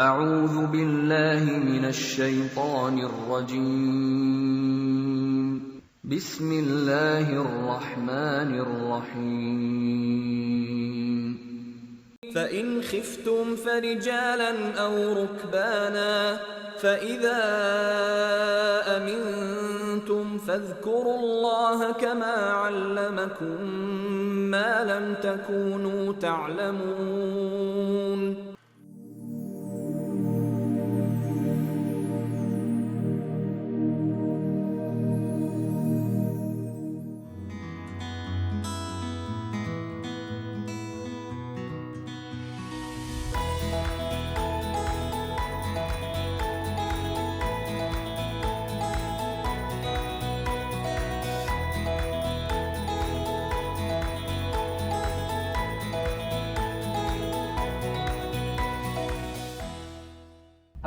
أعوذ بالله من الشيطان الرجيم. بسم الله الرحمن الرحيم. فإن خفتم فرجالا أو ركبانا فإذا أمنتم فاذكروا الله كما علمكم ما لم تكونوا تعلمون.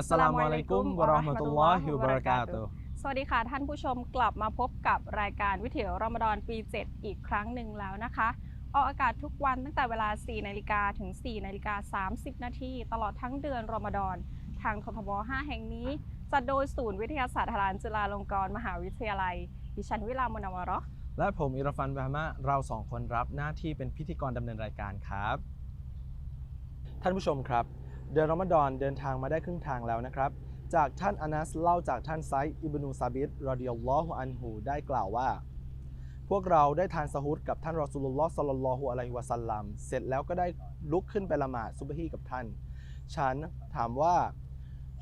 อัสสลามุอะลัยกุมวะเราะห์มะตุลลอฮิวะบะเราะกาตุฮ์สวัสดีค่ะ ท่านผู้ชมกลับมาพบกับรายการวิถีรอมฎอนปี 7 อีกครั้งหนึ่งแล้วนะคะ ออกอากาศทุกวันตั้งแต่เวลา 4 นาฬิกาถึง 4 นาฬิกา 30 นาทีตลอดทั้งเดือนรอมฎอน ทางททบ 5 แห่งนี้ จัดโดยศูนย์วิทยาศาสตร์ทหารจุฬาลงกรณ์มหาวิทยาลัย ดิฉันวิลามุนาวะเราะห์และผมอิรฟันบาฮามะเราสองคนรับหน้าที่เป็นพิธีกรดำเนินรายการครับ ท่านผู้ชมครับ เดือนรอมฎอนเดินทางมาได้ครึ่งทางแล้วนะครับ จากท่านอานัสเล่าจากท่านไซด์อิบนูซาบิดรอดิยัลลอฮุอันฮูได้กล่าวว่า พวกเราได้ทานสฮุดกับท่านรอซูลุลลอฮ์ซัลลัลลอฮุอะลัยฮิวะซัลลัมเสร็จแล้วก็ได้ลุกขึ้นไปละหมาดซุบฮีกับท่าน ฉันถามว่า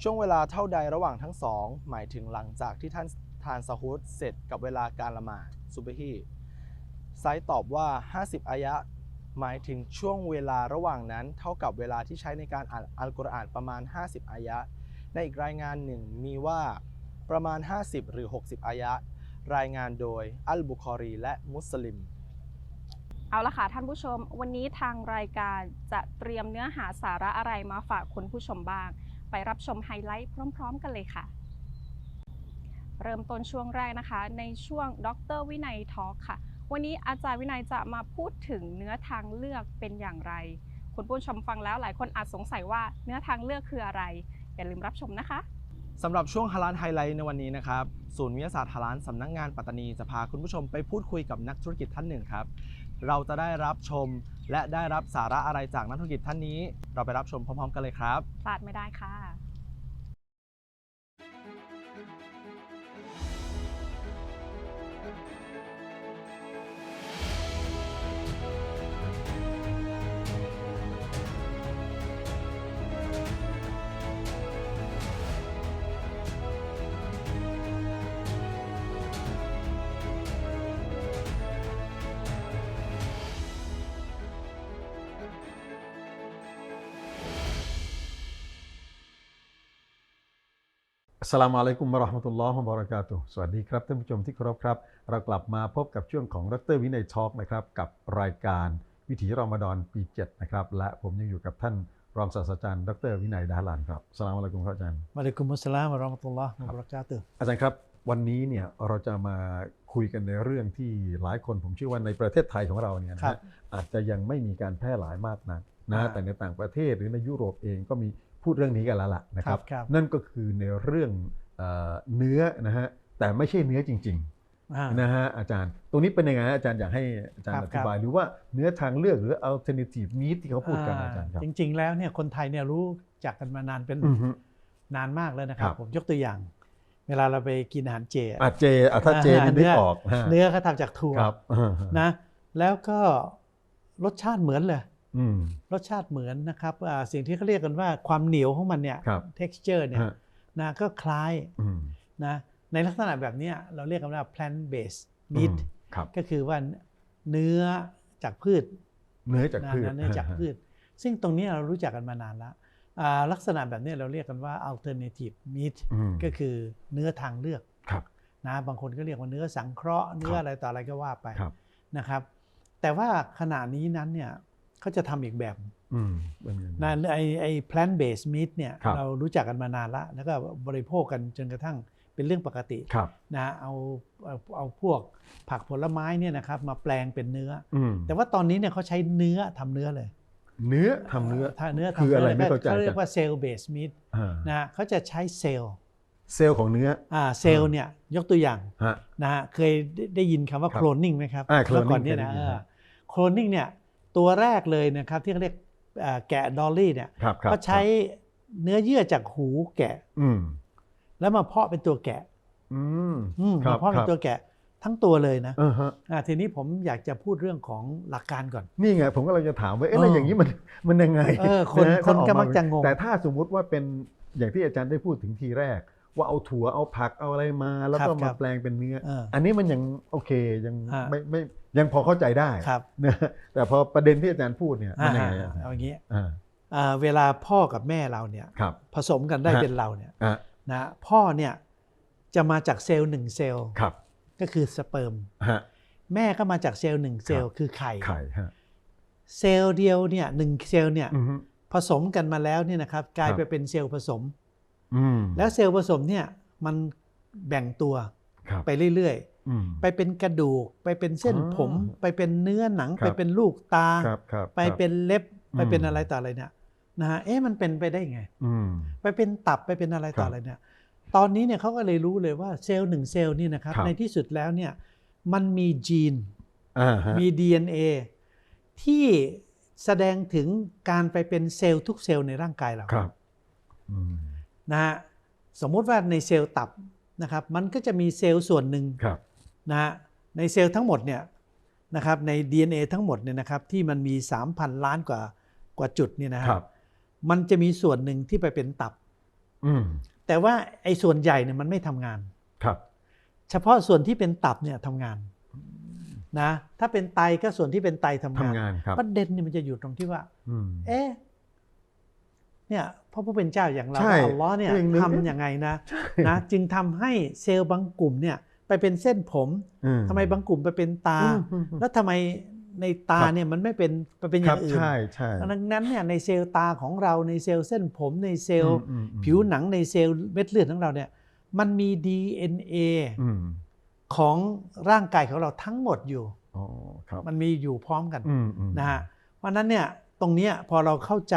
ช่วงเวลาเท่าใดระหว่างทั้งสอง หมายถึงหลังจากที่ท่านทานสฮุดเสร็จกับเวลาการละหมาดซุบฮีไซด์ตอบว่า 50อายะ หมายถึงช่วงเวลาระหว่างนั้น เท่ากับเวลาที่ใช้ในการอ่านอัลกุรอานประมาณ 50 อายะ ในอีกรายงานหนึ่งมีว่าประมาณ 50 หรือ 60 อายะ รายงานโดยอัลบุคอรีและมุสลิม เอาละค่ะท่านผู้ชม วันนี้ทางรายการจะเตรียมเนื้อหาสาระอะไรมาฝากคุณผู้ชมบ้าง ไปรับชมไฮไลท์พร้อม ๆ กันเลยค่ะ เริ่มต้นช่วงแรกนะคะ ในช่วงดรวินัยทอล์กค่ะ วันนี้อาจารย์วินัยจะมาพูดถึงเนื้อทางเลือกเป็นอย่างไร คุณผู้ชมฟังแล้วหลายคนอาจสงสัยว่าเนื้อทางเลือกคืออะไร อย่าลืมรับชมนะคะสำหรับช่วงฮาลานไฮไลท์ในวันนี้นะครับศูนย์วิทยาศาสตร์ฮาลานสำนักงงานปัตตานีจะพาคุณผู้ชมไปพูดคุยกับนักธุรกิจท่านหนึ่งครับ เราจะได้รับชมและได้รับสาระอะไรจากนักธุรกิจท่านนี้ เราไปรับชมพร้อม ๆ กันเลยครับพลาดไม่ได้ค่ะ สสลามุอะลัยกุมวะเราะห์มะตุลลอฮ์วะบะเราะกาตุฮ์สวัสดีครับท่านผู้ชมที่เคารพครับ เรากลับมาพบกับช่วงของดรวินัยทอล์กนะครับกับรายการวิถีรอมฎอนปี7นะครับและผมยังอยู่กับท่านรองศาสตราจารย์ดรวินัยดาลันครับอัสสลามุอะลัยกุมครับอาจารย์วะอะลัยกุมุสสลามวะเราะห์มะตุลลอฮ์วะบะเราะกาตุฮ์อาจารย์ครับ วันนี้เนี่ยเราจะมาคุยกันในเรื่องที่หลายคนผมเชื่อว่าในประเทศไทยของเราเนี่ยนะฮะอาจจะยังไม่มีการแพร่หลายมากนักนะอ่าแต่ในต่างประเทศหรือในยุโรปเองก็มี พูดเรื่องนี้กันแล้วล่ะนะครับครับครับนั่นก็คือในเรื่องเอ่อเนื้อนะฮะแต่ไม่ใช่เนื้อจริงอ่าๆนะฮะอาจารย์ ตรงนี้เป็นยังไงฮะอาจารย์อยากให้อาจารย์ครัอบธิบายครับหรือว่าเนื้อทางเลือกหรือ alternative meat ที่เขาพูดกันอาจารย์ครับจริง ๆ แล้วเนี่ยคนไทยเนี่ยรู้จักกันมานานเป็นอือฮึนานมากแล้วนะครับครับ ผมยกตัวอย่าง เวลาเราไปกินอาหารเจอะเจอะถ้าเจอ่านี่นึกเนื้อออกฮะเนื้อเขาทำจากถั่วครับนะแล้วก็รสชาติเหมือนเลยอืม รสชาติเหมือนนะครับอ่าสิ่งที่เขาเรียกกันว่าความเหนียวของมันเนี่ยครับ texture เนี่ยฮะนะก็คล้ายอืมนะในลักษณะแบบเนี้ยเราเรียกกันว่า plant based meat อืมครับก็คือว่าเนื้อจากพืช เนื้อจากพืชนะเนื่องจากพืช ซึ่งตรงนี้เรารู้จักกันมานานแล้วอ่าลักษณะแบบนี้เราเรียกกันว่า alternative meat อืมก็คือเนื้อทางเลือกครับนะบางคนก็เรียกว่าเนื้อสังเคราะห์เนื้ออะไรต่ออะไรก็ว่าไปครับนะครับ แต่ว่าขณะนี้นั้นเนี่ย เขาจะทำอีกแบบอืมเป็นยังไงนะไอไอ plant based meat เนี่ยครับเรารู้จักกันมานานแล้วแล้วก็บริโภคกันจนกระทั่งเป็นเรื่องปกติครับนะเอาเอาเอาพวกผักผลไม้เนี่ยนะครับมาแปลงเป็นเนื้ออืมแต่ว่าตอนนี้เนี่ยเขาใช้เนื้อทำเนื้อเลยเนื้อทำเนื้อถ้าเนื้อคืออะไรไม่เข้าใจเขาเรียกว่าเซลล์เบสมิดอ่านะฮะเขาจะใช้เซลล์เซลล์ของเนื้ออ่าเซลล์เนี่ยยกตัวอย่างฮะนะฮะเคยได้ได้ยินคำว่าครับโคลนนิ่งไหมครับอ่า cloning เมื่อก่อนเนี่ยนะเคยได้ยินเออครับโคลนนิ่งเนี่ย ตัวแรกเลยนะครับที่เขาเรียกเอ่อแกะดอลลี่เนี่ยครับครับก็ใช้เนื้อเยื่อจากหูแกะอืมแล้วมาเพาะเป็นตัวแกะอืมอืมครัมาบเพาะคเป็รับนตัวแกะทั้งตัวเลยนะเออฮะอ่าทีนี้ผมอยากจะพูดเรื่องของหลักการก่อน นี่ไงผมก็เลยจะถามว่าเอ๊ะเออแล้วอย่างนี้มันมันยังไงเออคนนะฮะคนก็ถ้าออมักจะงงแต่ถ้าสมมุติว่าเป็นอย่างที่อาจารย์ได้พูดถึงทีแรก ว่าเอาถั่วเอาผักเอาอะไรมา แล้วก็ครัมาบแปลงเป็นเนื้อเอออันนี้มันยังโอเคยังอ่าไม่ไม่ยังพอเข้าใจได้ครับนะแต่พอประเด็นที่อาจารย์พูดเนี่ยมันยังไงอ่าอะเอาอย่างนี้อ่าอ่าเวลาพ่อกับแม่เราเนี่ยครับผสมกันได้ฮะเป็นเราเนี่ยอะนะพ่อเนี่ยจะมาจากเซลล์หนึ่งเซลล์ครับก็คือสเปิร์มฮะแม่ก็มาจากเซลล์หนึ่งเซลล์ครับคือไข่ไข่ฮะเซลล์เดียวเนี่ยหนึ่งเซลล์เนี่ยอือฮึผสมกันมาแล้วเนี่ยนะครับกลายครับไปเป็นเซลล์ผสมอืม แล้วเซลล์ผสมเนี่ยมันแบ่งตัวครับไปเรื่อยอืมๆไปเป็นกระดูก ไปเป็นเส้นอ๋อผม ไปเป็นเนื้อหนังครับไปเป็นลูกตาครับครับไปเป็นเล็บอืมไปเป็นอะไรต่ออะไรเนี่ยนะฮะ เอ๊ะมันเป็นไปได้ไงอืมไปเป็นตับไปเป็นอะไรต่อครับอะไรเนี่ย ตอนนี้เนี่ยเขาก็เลยรู้เลยว่าเซลล์หนึ่งเซลล์นี่นะครับครับในที่สุดแล้วเนี่ยมันมีจีนอ่าฮะมี DNA ที่แสดงถึงการไปเป็นเซลล์ทุกเซลล์ในร่างกายเราครับอืม นะฮะสมมุติว่าในเซลล์ตับนะครับมันก็จะมีเซลล์ส่วนหนึ่งครับนะฮะในเซลล์ทั้งหมดเนี่ยนะครับใน DNA ทั้งหมดเนี่ยนะครับที่มันมี 3,000 ล้านกว่ากว่าจุดเนี่ยนะฮะครับมันจะมีส่วนหนึ่งที่ไปเป็นตับอืมแต่ว่าไอ้ส่วนใหญ่เนี่ยมันไม่ทำงานครับ เฉพาะส่วนที่เป็นตับเนี่ยทำงานนะถ้าเป็นไตก็ส่วนที่เป็นไตทำงานทำงานครับประเด็นเนี่ยมันจะอยู่ตรงที่ว่าอืมเอ๊ะ เนี่ยพระผู้เป็นเจ้าอย่างเราใช่อัลลอฮ์เนี่ยเรื่องนึงทำยังไงนะนะจึงทำให้เซลล์บางกลุ่มเนี่ยไปเป็นเส้นผมอืทำไมบางกลุ่มไปเป็นตาอืมอืมอืมแล้วทำไมในตาครับเนี่ยมันไม่เป็นไปเป็นอครัย่าบงอื่นใช่ใช่ดังนั้นเนี่ยในเซลล์ตาของเราในเซลล์เส้นผมในเซลล์อืมอืมผิวหนังในเซลล์เม็ดเลือดของเราเนี่ยมันมี DNA อืมของร่างกายของเราทั้งหมดอยู่อ๋อครับมันมีอยู่พร้อมกันอืมอืมนะฮะเพราะฉะนั้นเนี่ย ตรงเนี้ยพอเราเข้าใจ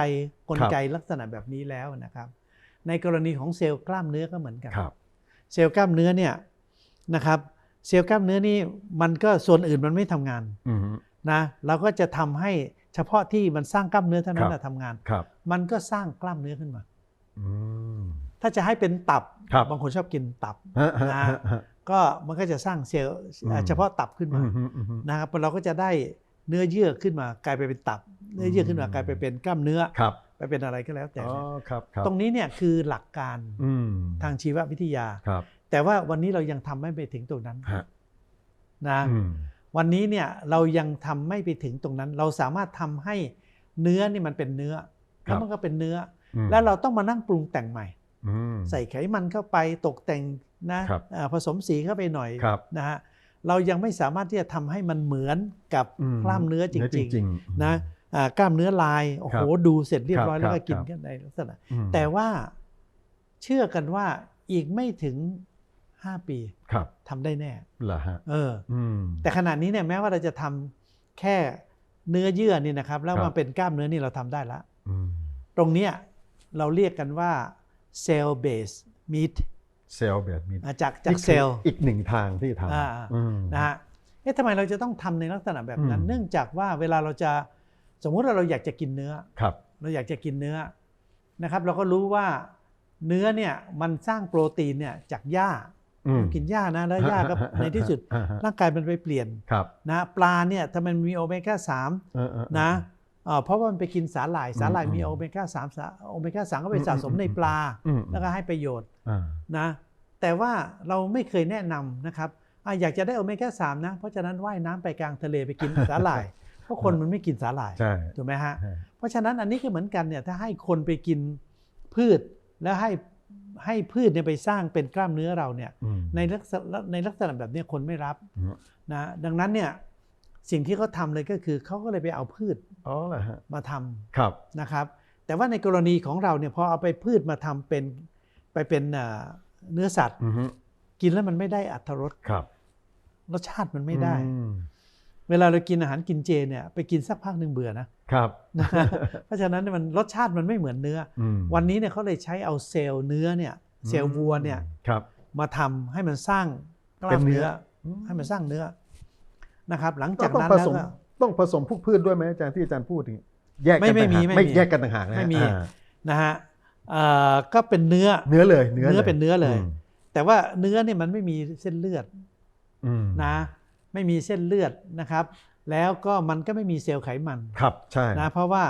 กลครับไกลักษณะแบบนี้แล้วนะครับ ในกรณีของเซลล์กล้ามเนื้อก็เหมือนกันครับเซลล์กล้ามเนื้อเนี่ยนะครับ เซลล์กล้ามเนื้อนี่มันก็ส่วนอื่นมันไม่ทำงานอืมนะเราก็จะทำให้เฉพาะที่มันสร้างกล้ามเนื้อเท่านั้นครับนะทำงานครับมันก็สร้างกล้ามเนื้อขึ้นมาอืมถ้าจะให้เป็นตับครับบางคนชอบกินตับฮะฮะนะฮะฮะก็มันก็จะสร้างเซลล์อืมเฉพาะตับขึ้นอืมามอืมอืมอืมนะครับเราก็จะได้เนื้อเยื่อขึ้นมากลายไปเป็นตับ เนื้อเยื่อขึ้นมากลายไปเป็นกล้ามเนื้อครับไปเป็นอะไรก็แล้วแต่อ๋อเนี่ยครับครับตรงนี้เนี่ยคือหลักการอืมทางชีววิทยาครับแต่ว่าวันนี้เรายังทำไม่ไปถึงตรงนั้นฮะนะอืมวันนี้เนี่ยเรายังทำไม่ไปถึงตรงนั้น เราสามารถทำให้เนื้อนี่มันเป็นเนื้อครัแล้วบมันก็เป็นเนื้ออือมแล้วเราต้องมานั่งปรุงแต่งใหม่อืมใส่ไขมันเข้าไปตกแต่งนะครับอ่าผสมสีเข้าไปหน่อยครับนะฮะเรายังไม่สามารถที่จะทำให้มันเหมือนกับอืมกล้ามเนื้อจเนื้อจริงริงๆนะอ่า กล้ามเนื้อลายโอ้ครัโหบดูเสร็จเรียบร้อยครับแล้วก็กินครับกันในลักษณะอืมแต่ว่าเชื่อกันว่าอีกไม่ถึง5ปีครับทำได้แน่เหรอฮะเอออืมแต่ขณะนี้เนี่ยแม้ว่าเราจะทำแค่เนื้อเยื่อนี่นะครับ แล้วครับมาเป็นกล้ามเนื้อนี่เราทำได้แล้วอืมตรงเนี้ยเราเรียกกันว่า cell based meat เซลล์แบบนี้อะจากจากนี่คือเซลล์อีกหนึ่งทางที่ทอ่าำอืมนะฮะเอ๊ะทำไมเราจะต้องทำในลักษณะแบบนั้นอืมเนื่องจากว่าเวลาเราจะ สมมุติว่าเราอยากจะกินเนื้อครับเราอยากจะกินเนื้อนะครับ เราก็รู้ว่าเนื้อเนี่ยมันสร้างโปรตีนเนี่ยจากหญ้าอืมกินหญ้านะแล้วหญ้าก็ในที่สุดอ่าฮะร่างกายมันไปเปลี่ยนครับนะปลาเนี่ยถ้ามันมีโอเมก้าสามเออเออเออนะเอ่อเพราะว่ามันไปกินสาหร่ายสาหร่ายอืมมีอืมโอเมก้าสามโอเมก้าสามก็ไปอืมสะสมอืมในปลาอืมแล้วก็ให้ประโยชน์อ่านะแต่ว่าเราไม่เคยแนะนำนะครับอะอยากจะได้โอเมก้าสามนะ เพราะฉะนั้นว่ายน้ำไปกลางทะเลไปกินสาหร่าย เพราะคนมันไม่กินสาหร่าย ใช่ ถูกไหมฮะใช่เพราะฉะนั้นอันนี้ก็เหมือนกันเนี่ยถ้าให้คนไปกินพืชแล้วให้ให้พืชเนี่ยไปสร้างเป็นกล้ามเนื้อเราเนี่ยอืม ในลักษณะในลักษณะแบบเนี้ยคนไม่รับอืม นะดังนั้นเนี่ยสิ่งที่เขาทำเลยก็คือเขาก็เลยไปเอาพืชอ๋อเหรอฮะมาทำครับ นะครับแต่ว่าในกรณีของเราเนี่ยพอเอาไปพืชมาทำเป็นไปเป็นเอ่อเนื้อสัตว์ อือฮึกินแล้วมันไม่ได้อัตรสครับรสชาติมันไม่ได้ อืม เวลาเรากินอาหารกินเจเนี่ยไปกินสักพักหนึ่งเบื่อนะครับนะเพราะฉะนั้นมันรสชาติมันไม่เหมือนเนื้ออืมวันนี้เนี่ยเขาเลยใช้เอาเซลล์เนื้อเนี่ยเซลล์วัวเนี่ยครับมาทำให้มันสร้างกล้าเป็นมเนื้เนื้ออให้มันสร้างเนื้อนะครับ หลังก็จากต้องนั้นผแล้วสมก็ต้องผสมพวกพืชด้วยไหมอาจารย์ที่อาจารย์พูดอย่างนี้แยกกันไม่ไม่ต่างหากมีไม่ไม่มีแยกกันต่างหากนะไม่มีอ่านะฮะเอ่อก็เป็นเนื้อเนื้อเลยเนื้อเนื้อลยเป็นเนื้อเลยมแต่ว่าเนื้อเนี่ยมันไม่มีเส้นเลือดอืมนะ ไม่มีเส้นเลือดนะครับ แล้วก็มันก็ไม่มีเซลล์ไขมันครับใช่นะเพราะว่า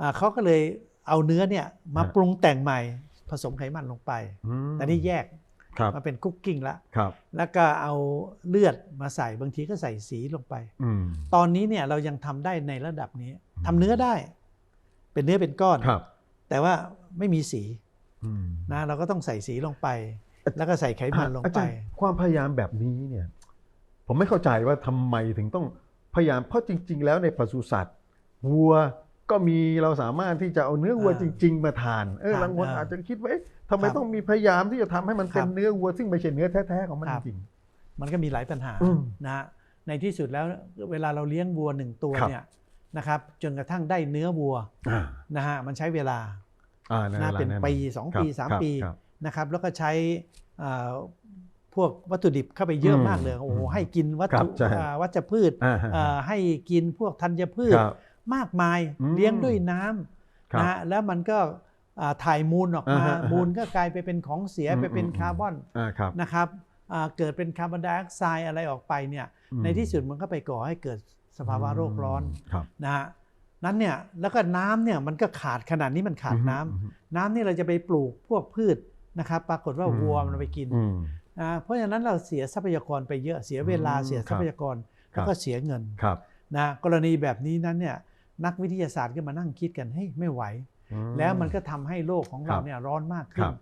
อ่าเขาก็เลยเอาเนื้อเนี่ยมาฮะปรุงแต่งใหม่ผสมไขมันลงไปอืมแต่นี่แยกครับมาเป็นคุกกิ้งละครับแล้วก็เอาเลือดมาใส่บางทีก็ใส่สีลงไปอืมตอนนี้เนี่ยเรายังทำได้ในระดับนี้ทำเนื้อได้ เป็นเนื้อเป็นก้อนครับแต่ว่าไม่มีสีอืมนะเราก็ต้องใส่สีลงไป แล้วก็ใส่ไขมันลงอาไปจารย์ความพยายามแบบนี้เนี่ย ผมไม่เข้าใจว่าทำไมถึงต้องพยายามเพราะจริง ๆ แล้วในปศุสัตว์วัวก็มีเราสามารถที่จะเอาเนื้อวัวอ่าจริง ๆ มาทานเออทานบางคนเออออาจจะคิดว่าเอ๊ะทำไมครับต้องมีพยายามที่จะทำให้มันเป็นครับเนื้อวัว ซึ่งไม่ใช่เนื้อแท้ๆของมันครับจริงมันก็มีหลายปัญหาอืมนะฮะในที่สุดแล้วเวลาเราเลี้ยงวัวหนึ่งตัวครับเนี่ยนะครับจนกระทั่งได้เนื้อวัวๆอ่านะฮะมันใช้เวลาอ่าแนะเป็นแอปีสองครับปีสามครับปีครับนะครับแล้วก็ใช้อ่า พวกวัตถุดิบเข้าไปเยอะอืมมากเลยโอ้โหให้กินวัตครัถุบใช่อ่าวัชพืชอ่าฮะอ่าให้กินพวกธัญพืชครับมากมายอืมเลี้ยงด้วยน้ำครับนะฮะแล้วมันก็อ่าถ่ายมูลออกมาอ่าฮะอ่าฮะมูลก็กลายไปเป็นของเสียอืมไปเป็นอืมคาร์บอนอ่าครับนะครับอ่าเกิดเป็นคาร์บอนไดออกไซด์อะไรออกไปเนี่ยอืมในที่สุดมันก็ไปก่อให้เกิดสภาวะโรคร้อนครับนะฮะนั้นเนี่ยแล้วก็น้ำเนี่ยมันก็ขาดขนาดนี้มันขาดน้ำอืมน้ำนี่เราจะไปปลูกพวกพืชนะครับ ปรากฏว่าอืมวัวมันไปกินอืม นะเพราะฉะนั้นเราเสียทรัพยากรไปเยอะเสียเวลาอืมเสียทรัพยากรครับแล้วก็เสียเงินครับนะกรณีแบบนี้นั้นเนี่ยนักวิทยาศาสตร์ก็มานั่งคิดกันเฮ้ยไม่ไหวอืแล้วมันก็ทำให้โลกของเราครับเนี่ยร้อนมากขึ้ครันบ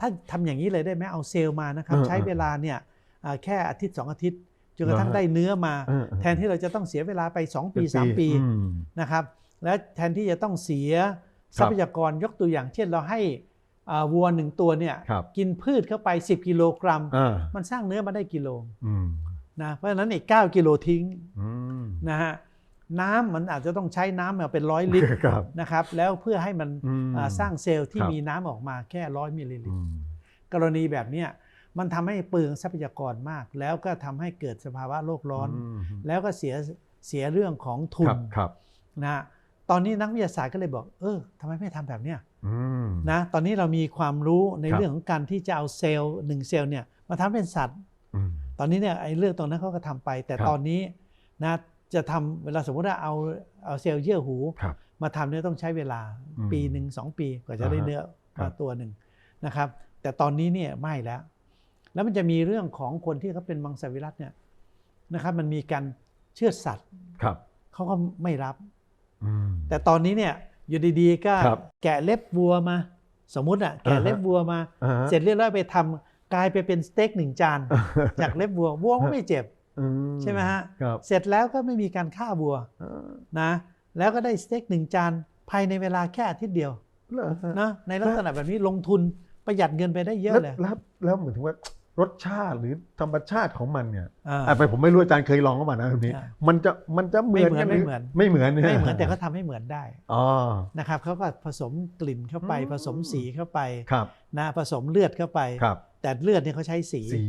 ถ้าทำอย่างนี้เลยได้ไหมเอาเซลล์มานะครับเออใช้เออเวลาเนี่ยอ่าแค่อาทิตย์สองอาทิตย์จนกระทั่งเหรอฮะได้เนื้อมาเออเออแทนที่เราจะต้องเสียเวลาไป 2 ปีเป็น3ปีอืมนะครับ และแทนที่จะต้องเสียครับทรัพยากรยกตัวอย่างเช่นเราให้อ่า วัวหนึ่งตัวเนี่ยครับกินพืชเข้าไป 10 กิโลกรัมอ่ามันสร้างเนื้อมาได้กิโลอืมนะเพราะฉะนั้นอีก 9 กิโลทิ้งอืมนะฮะน้ำมันอาจจะต้องใช้น้ำมาเป็นร้อยลิตรครับนะครับ แล้วเพื่อให้มันอืมอ่าสร้างเซลล์ที่ครับมีน้ำออกมาแค่ร้อยมิลลิลิตอืรมกรณีแบบเนี้ยมันทำให้เปลืองทรัพยากรมาก แล้วก็ทำให้เกิดสภาวะโลกร้อนมแล้วก็เสียเสียเรื่องของทุคนรับครับนะฮะตอนนี้นักวิทยาศาสตร์ก็เลยบอก เออทำไมไม่ทำแบบเนี้ยอืม นะตอนนี้เรามีความรู้ในครับเรื่องของการที่จะเอาเซลล์หนึ่งเซลล์เนี่ยมาทำเป็นสัตว์อืมตอนนี้เนี่ยไอ้เรื่องตรงนั้นเขาก็ทำไป แต่ครับตอนนี้นะจะทำเวลาสมมติว่าเอาเอาเซลล์เยื่อหูครับมาทำเนี่ยต้องใช้เวลาอืมปีหนึ่งสองปีกว่าจะได้อ่าฮะเนื้อครัมาบตัวหนึ่งนะครับ แต่ตอนนี้เนี่ยไม่แล้ว แล้วมันจะมีเรื่องของคนที่เขาเป็นมังสวิรัตเนี่ยนะครับ มันมีการเชือดสัตว์ครับเขาก็ไม่รับอืมแต่ตอนนี้เนี่ย อยู่ดีๆก็ครับแกะเล็บวัวมา สมมุติอะแกะอ่าฮะเล็บวัวมาอ่าฮะเสร็จเรียบร้อยไปทำกลายไปเป็นสเต็กหนึ่งจานจากเล็บวัววัวก็ไม่เจ็บอืใช่ไหมฮะครับเสร็จแล้วก็ไม่มีการฆ่าวัวอ่านะแล้วก็ได้สเต็กหนึ่งจานภายในเวลาแค่อาทิตย์เดียวเหรอฮะนะในลักษณะแบบนี้ลงทุนประหยัดเงินไปได้เยอะแล้วเลยแล้วแล้วเหมือนถึงว่า รสชาติหรือธรรมชาติของมันเนี่ยอ่าอะไปผมไม่รู้อาจารย์เคยลองเข้ามานะแบบนี้อ่ามันจะมันจะเหมือนไม่กันเหมือนไม่เหมือนไม่เหมือนแต่เขาทำให้เหมือนได้อ๋อนะครับเขาก็ผสมกลิ่นเข้าไปอืมผสมสีเข้าไปครับนะผสมเลือดเข้าไปครับแต่เลือดเนี่ยเขาใช้สีสี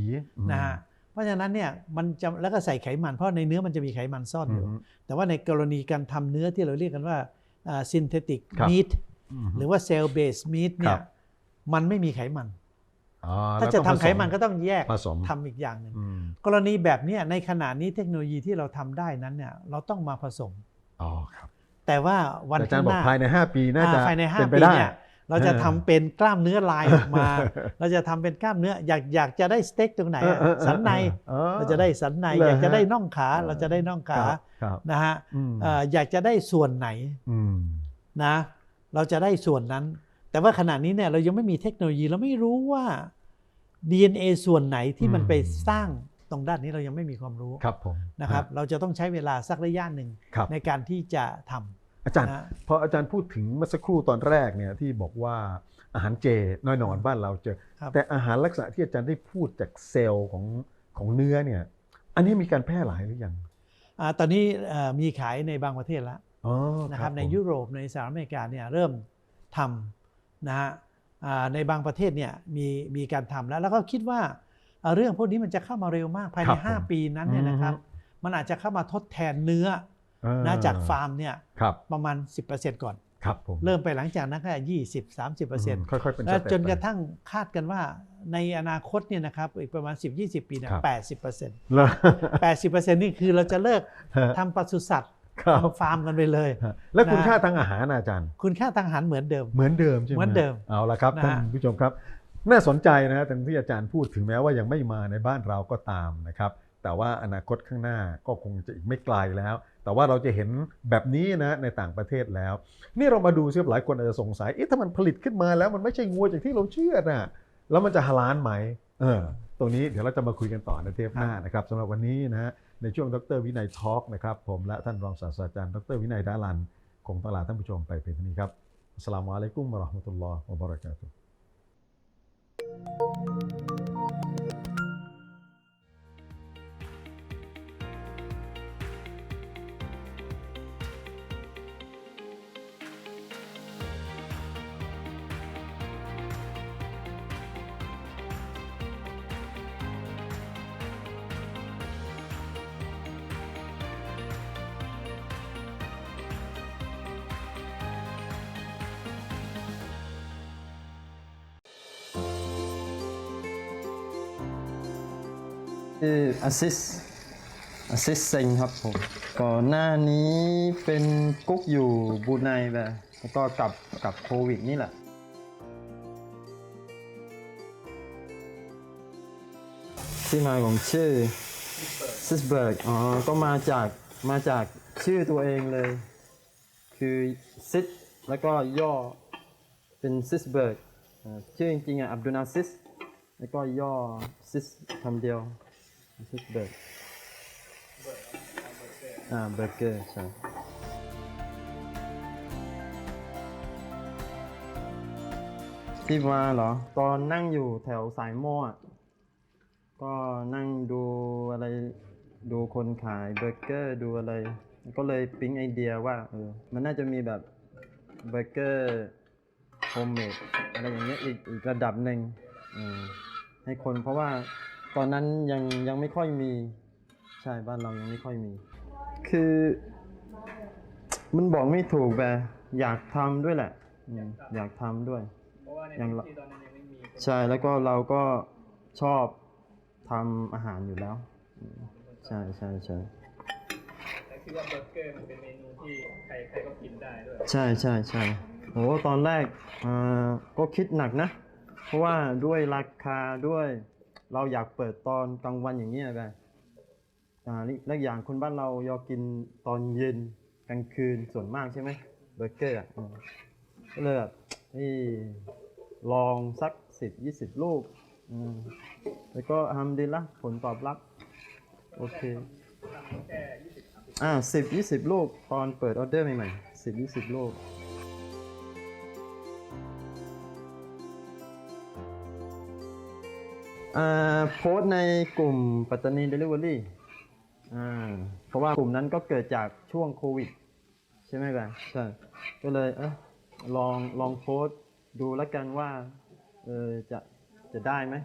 นะฮะเพราะฉะนั้นเนี่ยมันจะแล้วก็ใส่ไขมันเพราะในเนื้อมันจะมีไขมันซ่อนอือยู่มแต่ว่าในกรณีการทำเนื้อที่เราเรียกกันว่า synthetic ครับ meat อืมหรือว่า cell based meat เนี่ครัยบมันไม่มีไขมันอ๋อ ถ้าแล้วจะต้องทำผสไขมันก็ต้องแยกผสมทำอีกอย่างหนึ่งอืมกรณีแบบเนี้ยในขณะนี้เทคโนโลยีที่เราทำได้นั้นเนี่ยเราต้องมาผสมอ๋อครับแต่ว่าวันแต่อาจารข้างย์บหอกน้าภายใน 5 ปีน่าจะอ่าภายในเป็น5ไปปีได้เนี่ยเราจะเออทำเป็นกล้ามเนื้อลายออกมา เราจะทำเป็นกล้ามเนื้ออยากอยากจะได้สเต็กตรงไหนอะเออเออเออสันในเออเราจะได้สันในเหรออยากจะได้ฮะน่องขาเราจะได้น่องขาครับครับนะฮะอืมเอ่ออยากจะได้ส่วนไหนอืมนะ เราจะได้ส่วนนั้น แต่ว่าขณะนี้เนี่ยเรายังไม่มีเทคโนโลยีเราไม่รู้ว่า DNA ส่วนไหนที่มันอืมไปสร้างตรงด้านนี้เรายังไม่มีความรู้ครับผมนะครับ เราจะต้องใช้เวลาสักระยะหนึ่งครับในการที่จะทอาจารย์ำนะพออาจารย์พูดถึงเมื่อสักครู่ตอนแรกเนี่ยที่บอกว่าอาหารเจน้อยหนอนบ้านเราเจอครับแต่อาหารลักษณะที่อาจารย์ได้พูดจากเซลล์ของของเนื้อเนี่ยอันนี้มีการแพร่หลายหรือยังอ่าตอนนี้เอ่อมีขายในบางประเทศแล้วอ๋อนะครับผมในยุโรปในสหรัฐอเมริกาเนี่ยเริ่มทำ นะฮะอ่าในบางประเทศเนี่ยมีมีการทำแล้ว แล้วก็คิดว่าเอ่อเรื่องพวกนี้มันจะเข้ามาเร็วมากภายคในรับผม5ปีนั้นเนี่ยนะครับอืมมันอาจจะเข้ามาทดแทนเนื้อเออนะจากฟาร์มเนี่ยครับประมาณ 10%ก่อนครับผมเริ่มไปหลังจากนั้นก็ยี่สิบสามสิบเปอร์เซ็นต์ค่อยๆเป็นแล้วสเต็ปจนกระไปทั่งคาดกันว่าในอนาคตเนี่ยนะครับอีกประมาณ 10-20 ปีเนี่ยครับแปดสิบเปอร์เซ็นต์แล้วแปดสิบเปอร์เซ็นต์นี่คือเราจะเลิกทำปศุสัตว์ ครับทำฟาร์มกันไปเลย แล้วคุณนะค่าทางอาหารนะอาจารย์ คุณค่าทางอาหารเหมือนเดิม เหมือนเดิมใช่ไหมเหมือนเดิมเอาละครับนะท่านฮะผู้ชมครับ น่าสนใจนะฮะแต่ที่อาจารย์พูดถึงแม้ว่ายังไม่มาในบ้านเราก็ตามนะครับ แต่ว่าอนาคตข้างหน้าก็คงจะอีกไม่ไกลแล้ว แต่ว่าเราจะเห็นแบบนี้นะในต่างประเทศแล้ว นี่เรามาดูซิหลายคนอาจจะสงสัยเอ๊ะถ้ามันผลิตขึ้นมาแล้วมันไม่ใช่งัวอย่างที่เราเชื่อน่ะแล้วมันจะฮาลาลไหมเออตรงนี้เดี๋ยวเราจะมาคุยกันต่อในเทปหน้านะครับสำหรับวันนี้นะฮะ ในช่วงดรวินัยทอล์กนะครับ ผมและท่านรองศาสตราจารย์ดรวินัยดาลัน คงต้องลาท่านผู้ชมไปเพียงเท่านี้ครับอัสลามุอะลัยกุมวะราะห์มะตุลลอฮ์วะบะเราะกาตุฮ์ ชื่ออาซิสอาซิสเซงครับผม ก่อนหน้านี้เป็นกุ๊กอยู่บูไนแบบแล้วก็กลับกับโควิดนี่แหละ ที่มาของชื่อซิสเบิร์กอ๋อ ก็มาจากมาจากชื่อตัวเองเลย คือซิสแล้วก็ย่อเป็นซิสเบิร์กชื่อจริงๆอะอับดุลอาซิส แล้วก็ย่อซิสคำเดียว ซิสเบิร์กอ่าเบอร์เกอร์ใช่ที่มาเหรอ ตอนนั่งอยู่แถวสายหม้อะก็นั่งดูอะไร ดูคนขายเบอร์เกอร์ดูอะไร ก็เลยปิ๊งไอเดียว่าเออมันน่าจะมีแบบเบอร์เกอร์โฮมเมดอะไรอย่างเงี้ยอีกอีกระดับหนึ่งอืมให้คนเพราะว่า ตอนนั้นยังยังไม่ค่อยมี ใช่บ้านเรายังไม่ค่อยมี คือ มันบอกไม่ถูกแบบอยากทำด้วยแหละอืมอยากทำด้วยยังละใช่แล้วก็เราก็ชอบทำอาหารอยู่แล้วอืมใช่ใช่ใช่แต่คือว่าเบอร์เกอร์มันเป็นเมนูที่ใครใครก็กินได้ด้วยใช่ใช่ใช่โหตอนแรกอ่าก็คิดหนักนะ เพราะว่าด้วยราคาด้วย เราอยากเปิดตอนกลางวันอย่างเงี้ยแบบอ่าและอีกอย่างคนบ้านเรายอกินตอนเย็นกลางคืนส่วนมากใช่ไหมเบอร์เกอร์อะก็เลยแบบเอ้ยลองสักสิบยี่สิบลูกอืมแล้วก็ทำดีละผลตอบรับ โอเคอ่าสิบยี่สิบลูกตอนเปิดออเดอร์ใหม่ๆสิบยี่สิบลูก โพสต์ในกลุ่มปัตตานีเดลิเวอรี่เพราะว่ากลุ่มนั้นก็เกิดจากช่วงโควิด ใช่ไหมกันใช่ก็เลยเออลองลองโพสต์ดูแล้วกันว่าเออจะจะได้ไหม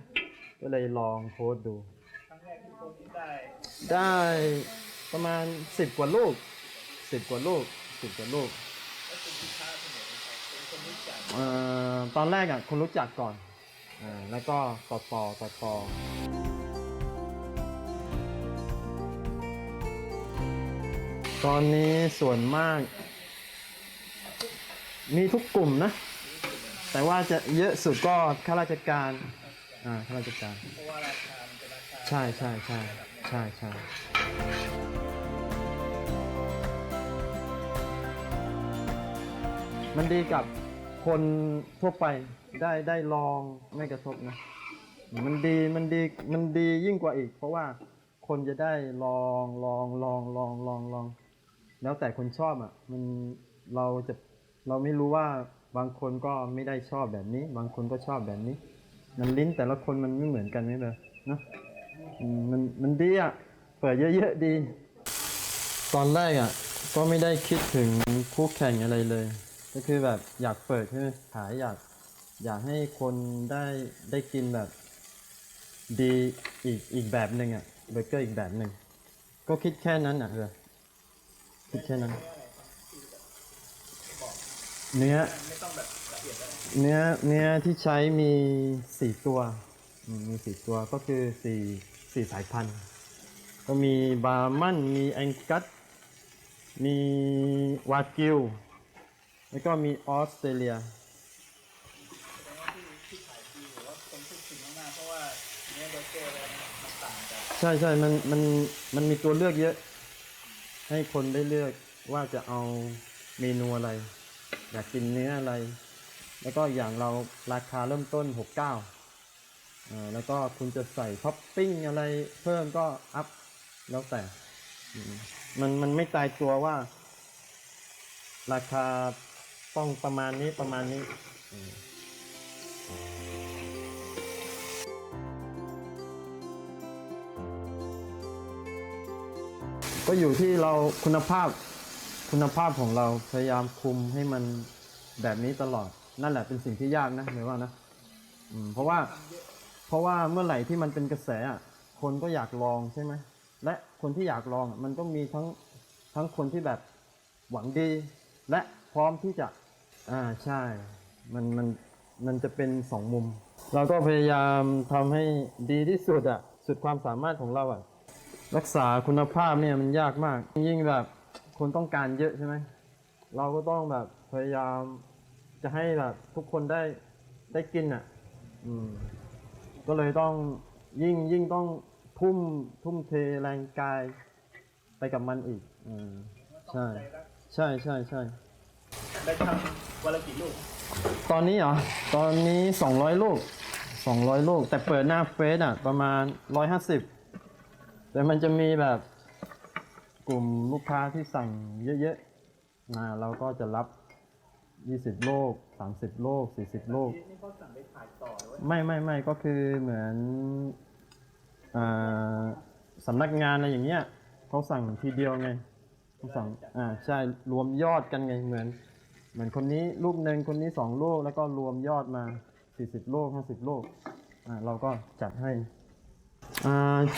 ก็เลยลองโพสต์ดูได้ประมาณสิบกว่าลูกสิบกว่าลูกสิบกว่าลูกเอ่อตอนแรกอะคนรู้จักก่อน อ่าแล้วก็ต่อต่อต่อต่อตอนนี้ส่วนมาก มีทุกกลุ่มนะ แต่ว่าจะเยอะสุดก็ข้าราชการ อ่าข้าราชการใช่ใช่ใช่ใช่ใช่มันดีกับคนทั่วไป ได้ได้ลองไม่กระทบนะ มันดีมันดีมันดียิ่งกว่าอีก เพราะว่าคนจะได้ลองลองลองลองลองลอง แล้วแต่คนชอบอะ มันเราจะเราไม่รู้ว่าบางคนก็ไม่ได้ชอบแบบนี้ บางคนก็ชอบแบบนี้ มันลิ้นแต่ละคนมันไม่เหมือนกันนี่เลยนะมมันมันดีอะเปิดเยอะๆดี ตอนแรกอะ ก็ไม่ได้คิดถึงคู่แข่งอะไรเลย ก็คือแบบอยากเปิดใช่ไหมขายอยาก อยากให้คนได้ได้กินแบบดีอีกอีกแบบหนึ่งอะเบเกอร์อีกแบบหนึ่งก็คิดแค่นั้นอะเออคิดแค่นั้น เนื้อเนื้อเนื้อที่ใช้มีสี่ตัวมมีสี่ตัวก็คือสี่สี่สายพันธุ์ก็มีบาร์มันมีแองกัสมีวากิว แล้วก็มีออสเตรเลีย ใช่ใช่มันมันมันมีตัวเลือกเยอะ ให้คนได้เลือกว่าจะเอาเมนูอะไร อยากกินเนื้ออะไร แล้วก็อย่างเราราคาเริ่มต้น 69อ่าแล้วก็คุณจะใส่ท็อปปิ้งอะไรเพิ่มก็อัพแล้วแต่อืมมันมันไม่ตายตัวว่า ราคาต้องประมาณนี้ประมาณนี้อืม ก็อยู่ที่เราคุณภาพคุณภาพของเราพยายามคุมให้มันแบบนี้ตลอด นั่นแหละเป็นสิ่งที่ยากนะหมายว่านะอืมเพราะว่า เพราะว่าเมื่อไหร่ที่มันเป็นกระแสอะคนก็อยากลองใช่ไหมและคนที่อยากลองมันก็มีทั้งทั้งคนที่แบบหวังดี และพร้อมที่จะ อ่าใช่ มันมันมันจะเป็นสองมุม เราก็พยายามทำให้ดีที่สุดอะ สุดความสามารถของเราอะ รักษาคุณภาพเนี่ยมันยากมาก ยิ่งแบบคนต้องการเยอะใช่ไหมเราก็ต้องแบบพยายามจะให้แบบทุกคนได้ได้กินอะ อืม ก็เลยต้องยิ่งยิ่งต้องทุ่มทุ่มเทแรงกายไปกับมันอีก อืมใช่ ใช่ใช่ใช่ได้ทำวันละกี่ลูก ตอนนี้เหรอ ตอนนี้200ลูก200ลูก แต่เปิดหน้าเฟซอะ ประมาณ150 แต่มันจะมีแบบกลุ่มลูกค้าที่สั่งเยอะๆนะเราก็จะรับ 20 โลก 30 โลก 40 โลก นี่เขาสั่งไปขายต่อหรือว่าไม่ไม่ไม่ก็คือเหมือนอ่าสำนักงานอะไรอย่างเงี้ยเขาสั่งทีเดียวไงเขาสั่งอ่าใช่รวมยอดกันไงเหมือน เหมือนคนนี้ลูกหนึ่งคนนี้สองลูกแล้วก็รวมยอดมา 40 โลก 50 โลกอ่าเราก็จัดให้อ่า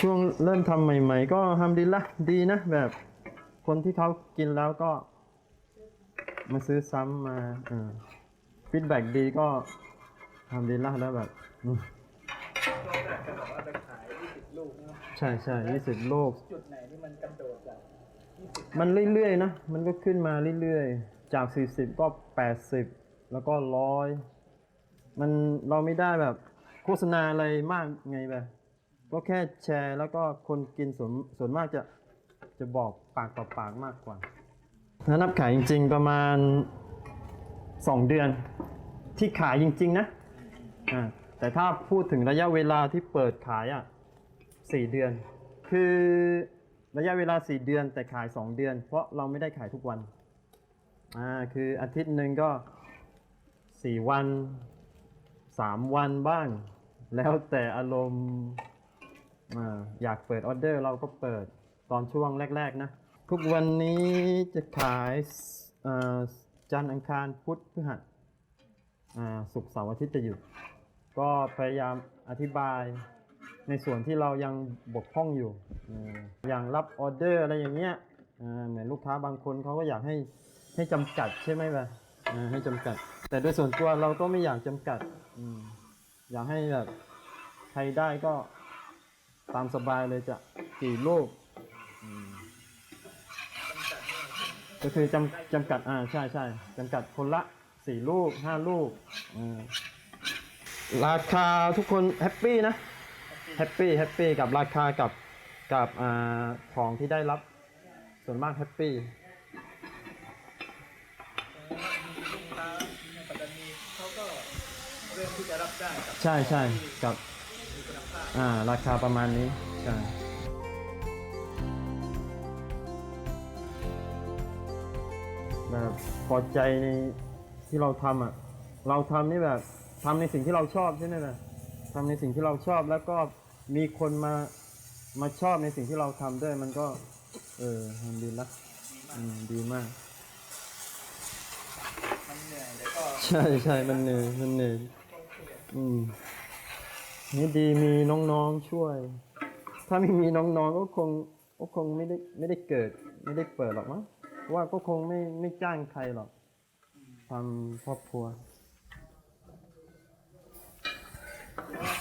ช่วงเริ่มทำใหม่ๆ ก็ทำดีละดีนะ แบบคนที่เขากินแล้วก็ มาซื้อซ้ำมาฟีดแบ็ดีก็ทำดีละแล้วแบบใช่ใช่ยี่สิบโลกจุดไหนที่มันกระโดดจากมันเรื่อยๆนะ มันก็ขึ้นมาเรื่อยๆ จาก 40 ก็ 80 แล้วก็ร้อย มันเราไม่ได้แบบโฆษณาอะไรมากไงแบบ ก็แค่แชร์แล้วก็คนกินส่วนส่วนมากจะจะบอกปากต่อปากมากกว่า ถ้านับขายจริง ๆ ประมาณ 2 เดือน ที่ขายจริง ๆ นะอ่าแต่ถ้าพูดถึงระยะเวลาที่เปิดขายอะสี่เดือน คือระยะเวลาสี่เดือนแต่ขายสองเดือน เพราะเราไม่ได้ขายทุกวันอ่าคืออาทิตย์หนึ่งก็สี่วันสามวันบ้าง แล้วแต่อารมณ์ อ่าอยากเปิดออเดอร์เราก็เปิดตอนช่วงแรก ๆ นะ ทุกวันนี้จะขายจันทร์อังคารพุธพฤหัสศุกร์เสาร์อาทิตย์จะหยุด ก็พยายามอธิบายในส่วนที่เรายังบกพร่องอยู่ออย่างรับออเดอร์อะไรอย่างเงี้ยเหมือนลูกค้าบางคนเขาก็อยากให้ให้จำกัดใช่ไหมแบบให้จำกัด แต่โดยส่วนตัวเราก็ไม่อยากจำกัดออยากให้แบบใครได้ก็ ตามสบายเลยจะกี่ลูกอืมก็คือจำจำกัดอ่าใช่ใช่จำกัดคนละสี่ลูกห้าลูกอืมราคาทุกคนแฮปปี้นะแฮปปี้แฮปปี้กับราคากับกับอ่าของที่ได้รับส่วนมากแฮปปี้ลูกค้าในปัตตานีเขาก็เริ่มที่จะรับได้กับใช่ใช่กับ อ่า ราคาประมาณนี้ใช่แบบพอใจในที่เราทำอะ เราทำนี่แบบทำในสิ่งที่เราชอบใช่ไหมล่ะทำในสิ่งที่เราชอบแล้วก็มีคนมามาชอบในสิ่งที่เราทำด้วยมันก็ เออทำดีละอืมดีมาก มันเหนื่อยแต่ก็ ใช่ใช่มันเหนื่อยมันเหนื่อยอืม นี่ดีมีน้องๆช่วย ถ้าไม่มีน้องๆก็คงก็คงไม่ได้ไม่ได้เกิด ไม่ได้เปิดหรอกมั้งเพราะว่าก็คงไม่ไม่จ้างใครหรอกทำครอบครัว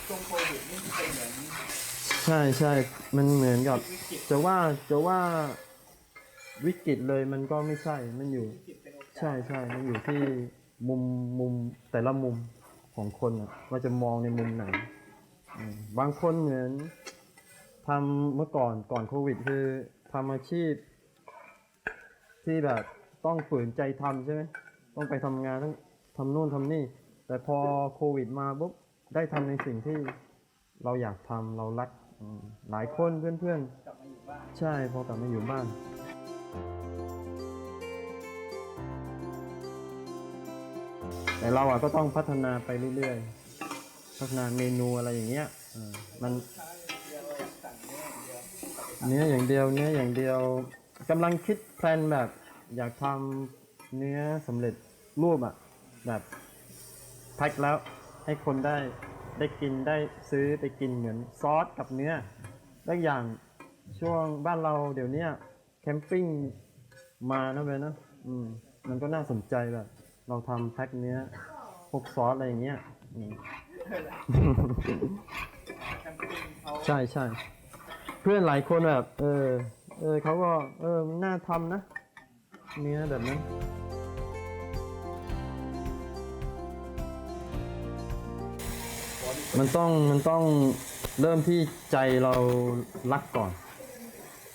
ช่วงโควิดนี่เป็นเหมือนใช่ใช่มันเหมือนกับจะว่าจะว่าวิกฤตเลยมันก็ไม่ใช่มันอยู่ ใช่ใช่มันอยู่ที่มุมมุมแต่ละมุมของคนอะว่าจะมองในมุมไหน บางคนเหมือนทำเมื่อก่อนก่อนโควิด คือทำอาชีพ ที่แบบต้องฝืนใจทำใช่ไหมต้องไปทำงานต้องทำนู่นทำนี่ แต่พอโควิดมาปุ๊บได้ทำในสิ่งที่เราอยากทำเรารักหลายคนเพื่อนกลับมาอนๆใช่พอกลับมาอยู่บ้านแต่เราอะก็ต้องพัฒนาไปเรื่อยๆ พัฒนาเมนูอะไรอย่างเงี้ยมันเนื้ออย่างเดียวเนื้ออย่างเดียวกำลังคิดแพลนแบบ อยากทำเนื้อสำเร็จรูปอะ แบบแพ็คแล้วให้คนได้ได้กินได้ซื้อไปกินเหมือนซอสกับเนื้อแล้วอย่างช่วงบ้านเราเดี๋ยวนี้แคมปิ้งมานะเว้ยนะอืมมันก็น่าสนใจแบบ เราทำแพ็คเนื้อพวกซอสอะไรอย่างเงี้ย ใช่ใช่เพื่อนหลายคนแบบ เออ เออเขาก็ เออนน่าทำนะ เนื้อแบบนั้นมันต้องมันต้องเริ่มที่ใจเรารักก่อน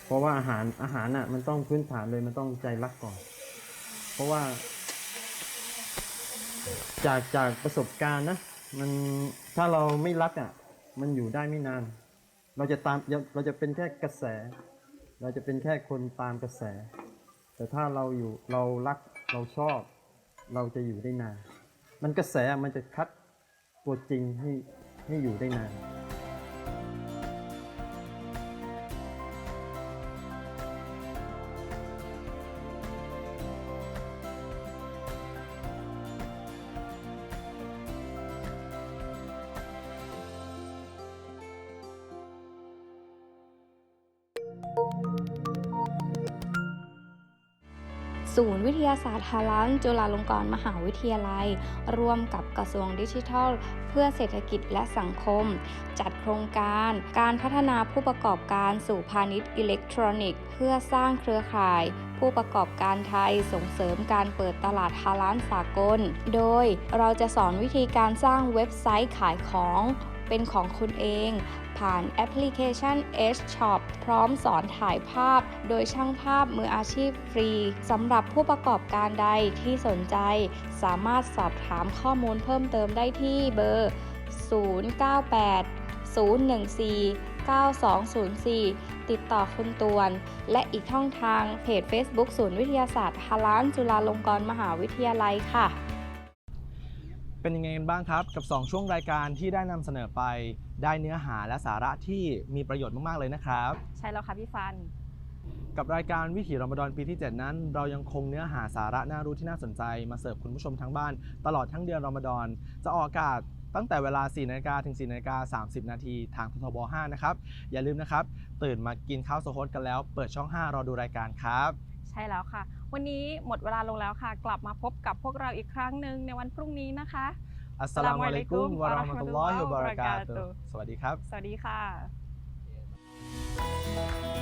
เพราะว่าอาหารอาหารน่ะ มันต้องพื้นฐานเลยมันต้องใจรักก่อน เพราะว่า จากจากประสบการณ์นะ มันถ้าเราไม่รักอะ มันอยู่ได้ไม่นาน เราจะตามเราจะเป็นแค่กระแส เราจะเป็นแค่คนตามกระแส แต่ถ้าเราอยู่เรารักเราชอบ เราจะอยู่ได้นาน มันกระแสมันจะคัดตัวจริงให้ให้อยู่ได้นานาศาสตร์ฮาลันจุฬาลงกรณ์มหาวิทยาลัย ร่วมกับกระทรวงดิจิทัล เพื่อเศรษฐกิจและสังคม จัดโครงการ การพัฒนาผู้ประกอบการสู่พาณิชย์อิเล็กทรอนิกส์ เพื่อสร้างเครือข่าย ผู้ประกอบการไทยส่งเสริมการเปิดตลาดฮาลานสากล โดยเราจะสอนวิธีการสร้างเว็บไซต์ขายของเป็นของคุณเอง ผ่านแอปพลิเคชัน H Shop พร้อมสอนถ่ายภาพ โดยช่างภาพมืออาชีพฟรีสำหรับผู้ประกอบการใดที่สนใจ สามารถสอบถามข้อมูลเพิ่มเติมได้ที่เบอร์ 098 014 9204 ติดต่อคุณตวน และอีกช่องทางเพจ Facebook ศูนย์วิทยาศาสตร์ฮาลานจุฬาลงกรณ์มหาวิทยาลัยค่ะ เป็นยังไงกันบ้างครับ กับ 2 ช่วงรายการที่ได้นำเสนอไป ได้เนื้อหาและสาระที่มีประโยชน์มาก ๆ เลยนะครับ ใช่แล้วค่ะพี่ฟัน กับรายการวิถีรอมฎอนปีที่ 7 นั้น เรายังคงเนื้อหาสาระน่ารู้ที่น่าสนใจ มาเสิร์ฟคุณผู้ชมทั้งบ้าน ตลอดทั้งเดือนรอมฎอนจะออกอากาศตั้งแต่เวลา 4นาฬิกาถึง 4นาฬิกา30 นาทีทางททบ 5 นะครับ อย่าลืมนะครับ ตื่นมากินข้าวโซฮดกันแล้ว เปิดช่อง 5 รอดูรายการครับ ใช่แล้วค่ะ วันนี้หมดเวลาลงแล้วค่ะ กลับมาพบกับพวกเราอีกครั้งหนึ่งในวันพรุ่งนี้นะคะ อัสสลามุอะลัยกุมวะเราะห์มะตุลลอฮิวะบะเราะกาตุฮ์สวัสดีครับ สวัสดีค่ะ